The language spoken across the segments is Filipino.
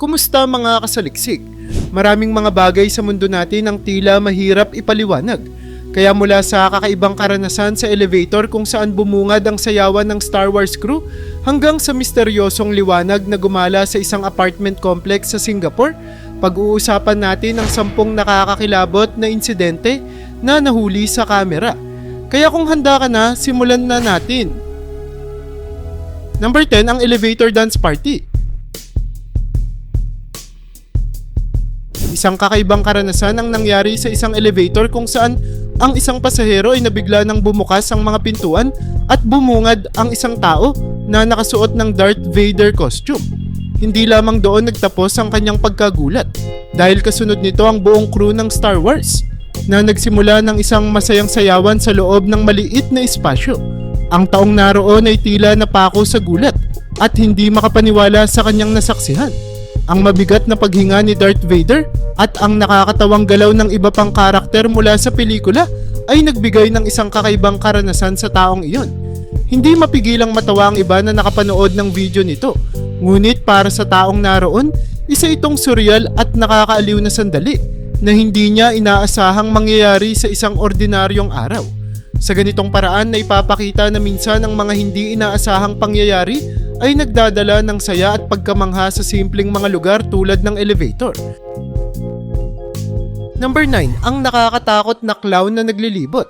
Kumusta mga kasaliksik? Maraming mga bagay sa mundo natin ang tila mahirap ipaliwanag. Kaya mula sa kakaibang karanasan sa elevator kung saan bumungad ang sayawan ng Star Wars crew hanggang sa misteryosong liwanag na gumala sa isang apartment complex sa Singapore, pag-uusapan natin ang sampung nakakakilabot na insidente na nahuli sa kamera. Kaya kung handa ka na, simulan na natin. Number 10, ang elevator dance party. Isang kakaibang karanasan ang nangyari sa isang elevator kung saan ang isang pasahero ay nabigla ng bumukas ang mga pintuan at bumungad ang isang tao na nakasuot ng Darth Vader costume. Hindi lamang doon nagtapos ang kanyang pagkagulat dahil kasunod nito ang buong crew ng Star Wars na nagsimula ng isang masayang sayawan sa loob ng maliit na espasyo. Ang taong naroon ay tila napako sa gulat at hindi makapaniwala sa kanyang nasaksihan ang mabigat na paghinga ni Darth Vader at ang nakakatawang galaw ng iba pang karakter mula sa pelikula ay nagbigay ng isang kakaibang karanasan sa taong iyon. Hindi mapigilang matawa ang iba na nakapanood ng video nito. Ngunit para sa taong naroon, isa itong surreal at nakakaaliw na sandali na hindi niya inaasahang mangyayari sa isang ordinaryong araw. Sa ganitong paraan na ipapakita na minsan ang mga hindi inaasahang pangyayari ay nagdadala ng saya at pagkamangha sa simpleng mga lugar tulad ng elevator. Number 9, ang nakakatakot na clown na naglilibot.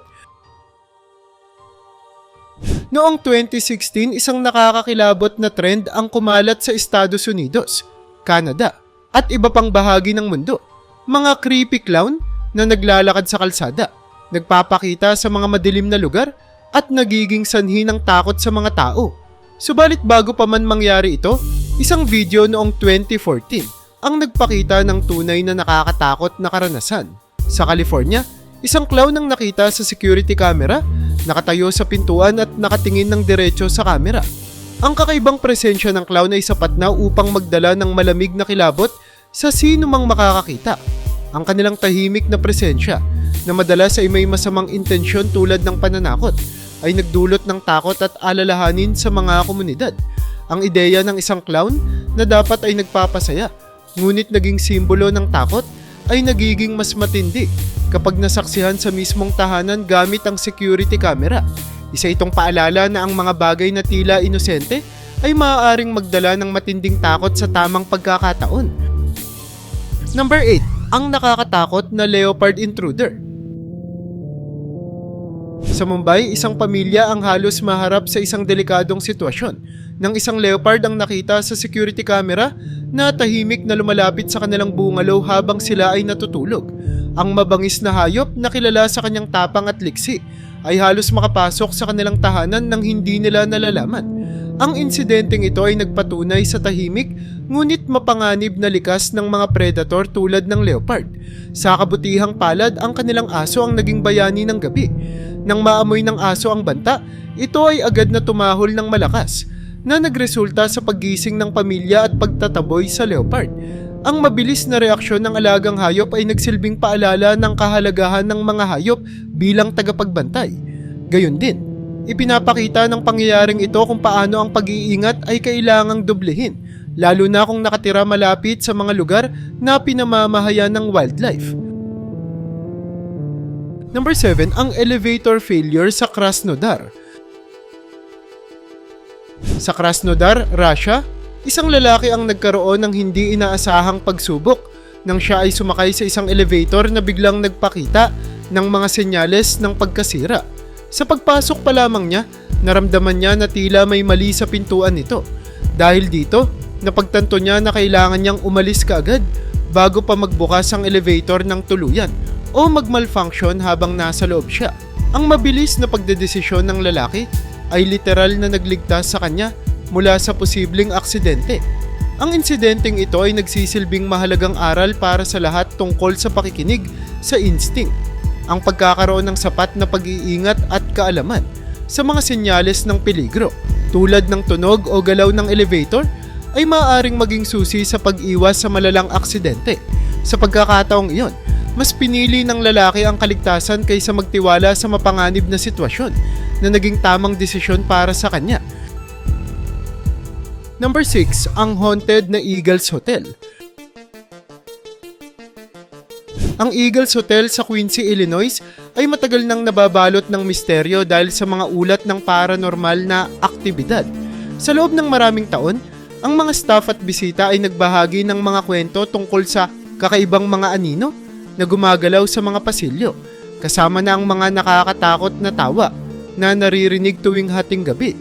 Noong 2016, isang nakakakilabot na trend ang kumalat sa Estados Unidos, Canada, at iba pang bahagi ng mundo. Mga creepy clown na naglalakad sa kalsada, nagpapakita sa mga madilim na lugar at nagiging sanhi ng takot sa mga tao. Subalit bago pa man mangyari ito, isang video noong 2014 ang nagpakita ng tunay na nakakatakot na karanasan. Sa California, isang clown ang nakita sa security camera, nakatayo sa pintuan at nakatingin ng diretso sa camera. Ang kakaibang presensya ng clown ay sapat na upang magdala ng malamig na kilabot sa sino mang makakakita. Ang kanilang tahimik na presensya na madalas ay may masamang intensyon tulad ng pananakot ay nagdulot ng takot at alalahanin sa mga komunidad. Ang ideya ng isang clown na dapat ay nagpapasaya, ngunit naging simbolo ng takot ay nagiging mas matindi kapag nasaksihan sa mismong tahanan gamit ang security camera. Isa itong paalala na ang mga bagay na tila inosente ay maaaring magdala ng matinding takot sa tamang pagkakataon. Number 8. Ang nakakatakot na leopard intruder. Sa Mumbai, isang pamilya ang halos maharap sa isang delikadong sitwasyon nang isang leopard ang nakita sa security camera na tahimik na lumalapit sa kanilang bungalow habang sila ay natutulog. Ang mabangis na hayop na kilala sa kanyang tapang at liksi ay halos makapasok sa kanilang tahanan nang hindi nila nalalaman. Ang insidenteng ito ay nagpatunay sa tahimik ngunit mapanganib na likas ng mga predator tulad ng leopard. Sa kabutihang palad, ang kanilang aso ang naging bayani ng gabi. Nang maamoy ng aso ang banta, ito ay agad na tumahol ng malakas na nagresulta sa paggising ng pamilya at pagtataboy sa leopard. Ang mabilis na reaksyon ng alagang hayop ay nagsilbing paalala ng kahalagahan ng mga hayop bilang tagapagbantay. Gayon din, ipinapakita ng pangyayaring ito kung paano ang pag-iingat ay kailangang doblehin, lalo na kung nakatira malapit sa mga lugar na pinamamahayan ng wildlife. Number 7, ang elevator failure sa Krasnodar. Sa Krasnodar, Russia, isang lalaki ang nagkaroon ng hindi inaasahang pagsubok nang siya ay sumakay sa isang elevator na biglang nagpakita ng mga senyales ng pagkasira. Sa pagpasok pa lamang niya, naramdaman niya na tila may mali sa pintuan nito. Dahil dito, napagtanto niya na kailangan niyang umalis kaagad bago pa magbukas ang elevator ng tuluyan o magmalfunction habang nasa loob siya. Ang mabilis na pagdedesisyon ng lalaki ay literal na nagligtas sa kanya mula sa posibleng aksidente. Ang insidenteng ito ay nagsisilbing mahalagang aral para sa lahat tungkol sa pakikinig sa instinct, ang pagkakaroon ng sapat na pag-iingat at kaalaman sa mga senyales ng peligro tulad ng tunog o galaw ng elevator ay maaaring maging susi sa pag-iwas sa malalang aksidente. Sa pagkakataong iyon, mas pinili ng lalaki ang kaligtasan kaysa magtiwala sa mapanganib na sitwasyon na naging tamang desisyon para sa kanya. Number 6, ang Haunted na Eagles Hotel. Ang Eagles Hotel sa Quincy, Illinois ay matagal nang nababalot ng misteryo dahil sa mga ulat ng paranormal na aktibidad. Sa loob ng maraming taon, ang mga staff at bisita ay nagbahagi ng mga kwento tungkol sa kakaibang mga anino na gumagalaw sa mga pasilyo, kasama na ang mga nakakatakot na tawa na naririnig tuwing hating gabi.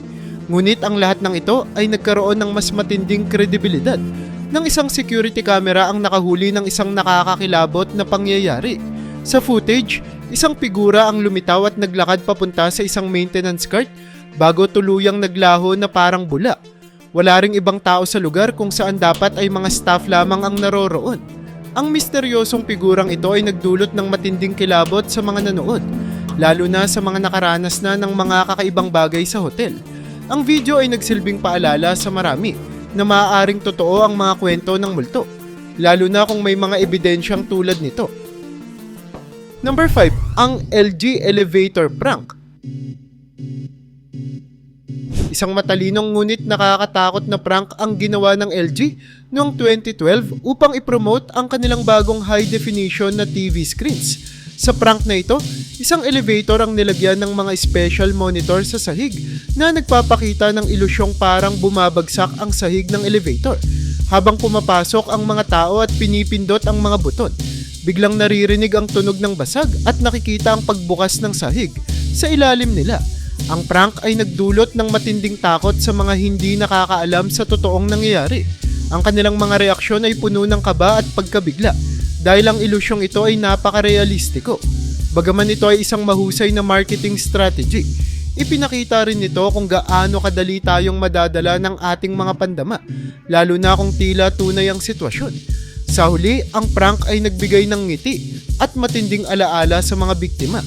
Ngunit ang lahat ng ito ay nagkaroon ng mas matinding kredibilidad ng isang security camera ang nakahuli ng isang nakakakilabot na pangyayari. Sa footage, isang figura ang lumitaw at naglakad papunta sa isang maintenance cart bago tuluyang naglaho na parang bula. Wala ring ibang tao sa lugar kung saan dapat ay mga staff lamang ang naroroon. Ang misteryosong figurang ito ay nagdulot ng matinding kilabot sa mga nanood, lalo na sa mga nakaranas na ng mga kakaibang bagay sa hotel. Ang video ay nagsilbing paalala sa marami na maaaring totoo ang mga kwento ng multo, lalo na kung may mga ebidensyang tulad nito. Number 5, ang LG Elevator Prank. Isang matalinong ngunit nakakatakot na prank ang ginawa ng LG noong 2012 upang ipromote ang kanilang bagong high definition na TV screens. Sa prank na ito, isang elevator ang nilagyan ng mga special monitor sa sahig na nagpapakita ng ilusyong parang bumabagsak ang sahig ng elevator habang pumapasok ang mga tao at pinipindot ang mga buton. Biglang naririnig ang tunog ng basag at nakikita ang pagbukas ng sahig sa ilalim nila. Ang prank ay nagdulot ng matinding takot sa mga hindi nakakaalam sa totoong nangyayari. Ang kanilang mga reaksyon ay puno ng kaba at pagkabigla dahil ang ilusyong ito ay napakarealistiko. Bagaman ito ay isang mahusay na marketing strategy, ipinakita rin nito kung gaano kadali tayong madadala ng ating mga pandama, lalo na kung tila tunay ang sitwasyon. Sa huli, ang prank ay nagbigay ng ngiti at matinding alaala sa mga biktima,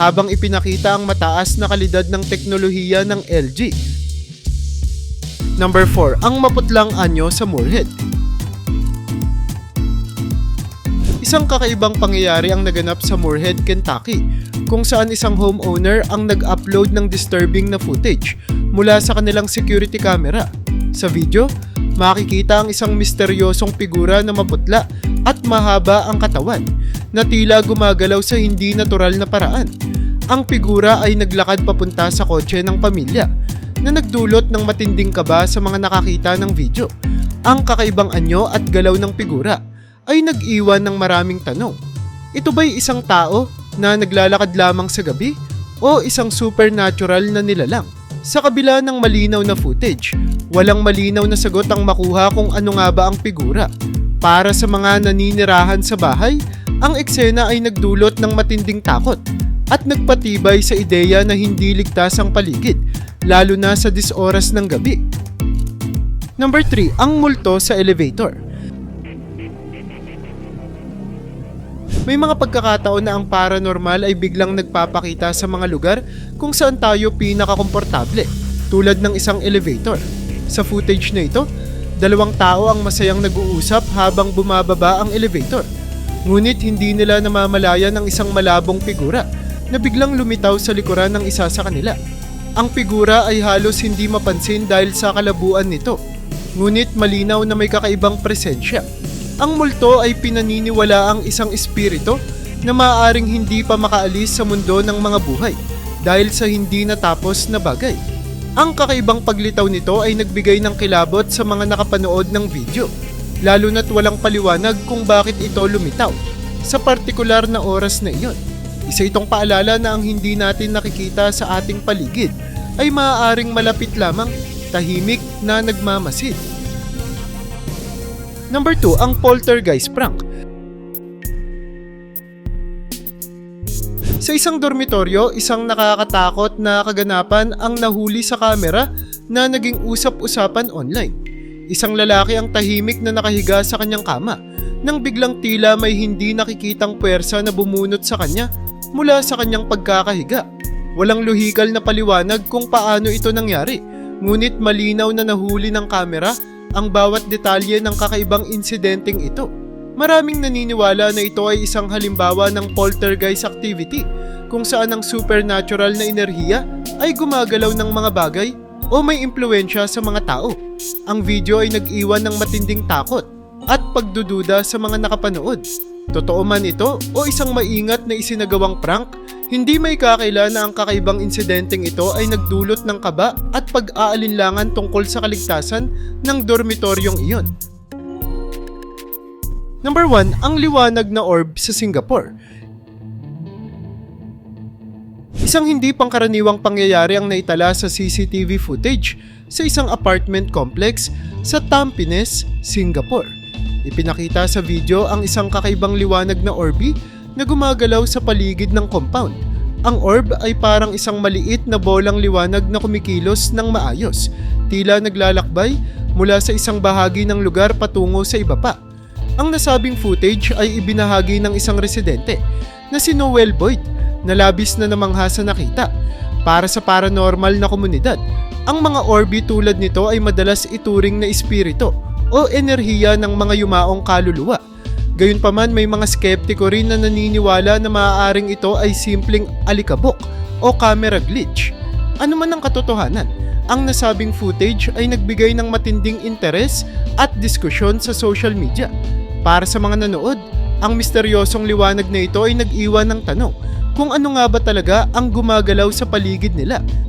habang ipinakita ang mataas na kalidad ng teknolohiya ng LG. Number 4, ang maputlang anyo sa Moorhead. Isang kakaibang pangyayari ang naganap sa Moorhead, Kentucky, kung saan isang homeowner ang nag-upload ng disturbing na footage mula sa kanilang security camera. Sa video, makikita ang isang misteryosong figura na maputla at mahaba ang katawan na tila gumagalaw sa hindi natural na paraan. Ang figura ay naglakad papunta sa kotse ng pamilya na nagdulot ng matinding kaba sa mga nakakita ng video. Ang kakaibang anyo at galaw ng figura ay nag-iwan ng maraming tanong. Ito ba'y isang tao na naglalakad lamang sa gabi o isang supernatural na nilalang? Sa kabila ng malinaw na footage, walang malinaw na sagot ang makuha kung ano nga ba ang figura. Para sa mga naninirahan sa bahay, ang eksena ay nagdulot ng matinding takot at nagpatibay sa ideya na hindi ligtas ang paligid, lalo na sa disoras ng gabi. Number 3, ang multo sa elevator. May mga pagkakataon na ang paranormal ay biglang nagpapakita sa mga lugar kung saan tayo pinakakomportable, tulad ng isang elevator. Sa footage na ito, dalawang tao ang masayang nag-uusap habang bumababa ang elevator. Ngunit hindi nila namamalayan ang isang malabong figura na biglang lumitaw sa likuran ng isa sa kanila. Ang figura ay halos hindi mapansin dahil sa kalabuan nito, ngunit malinaw na may kakaibang presensya. Ang multo ay pinaniniwala ang isang espiritu na maaaring hindi pa makaalis sa mundo ng mga buhay dahil sa hindi natapos na bagay. Ang kakaibang paglitaw nito ay nagbigay ng kilabot sa mga nakapanood ng video, lalo na't walang paliwanag kung bakit ito lumitaw sa partikular na oras na iyon. Isa itong paalala na ang hindi natin nakikita sa ating paligid ay maaaring malapit lamang, tahimik na nagmamasid. Number 2, ang poltergeist prank. Sa isang dormitoryo, isang nakakatakot na kaganapan ang nahuli sa kamera na naging usap-usapan online. Isang lalaki ang tahimik na nakahiga sa kanyang kama nang biglang tila may hindi nakikitang puwersa na bumunot sa kanya mula sa kanyang pagkakahiga. Walang luhikal na paliwanag kung paano ito nangyari, ngunit malinaw na nahuli ng kamera ang bawat detalye ng kakaibang insidenteng ito. Maraming naniniwala na ito ay isang halimbawa ng poltergeist activity kung saan ang supernatural na enerhiya ay gumagalaw ng mga bagay o may impluensya sa mga tao. Ang video ay nag-iwan ng matinding takot at pagdududa sa mga nakapanood. Totoo man ito o isang maingat na isinagawang prank, hindi may kakila na ang kakaibang insidenteng ito ay nagdulot ng kaba at pag-aalinlangan tungkol sa kaligtasan ng dormitoryong iyon. Number 1, ang liwanag na orb sa Singapore. Isang hindi pangkaraniwang pangyayari ang naitala sa CCTV footage sa isang apartment complex sa Tampines, Singapore. Ipinakita sa video ang isang kakaibang liwanag na orby na gumagalaw sa paligid ng compound. Ang orb ay parang isang maliit na bolang liwanag na kumikilos ng maayos, tila naglalakbay mula sa isang bahagi ng lugar patungo sa iba pa. Ang nasabing footage ay ibinahagi ng isang residente na si Noel Boyd na labis na namangha sa nakita. Para sa paranormal na komunidad, ang mga orby tulad nito ay madalas ituring na espiritu o enerhiya ng mga yumaong kaluluwa. Gayunpaman may mga skeptiko rin na naniniwala na maaaring ito ay simpleng alikabok o camera glitch. Ano man ang katotohanan, ang nasabing footage ay nagbigay ng matinding interes at diskusyon sa social media. Para sa mga nanood, ang misteryosong liwanag na ito ay nag-iwan ng tanong kung ano nga ba talaga ang gumagalaw sa paligid nila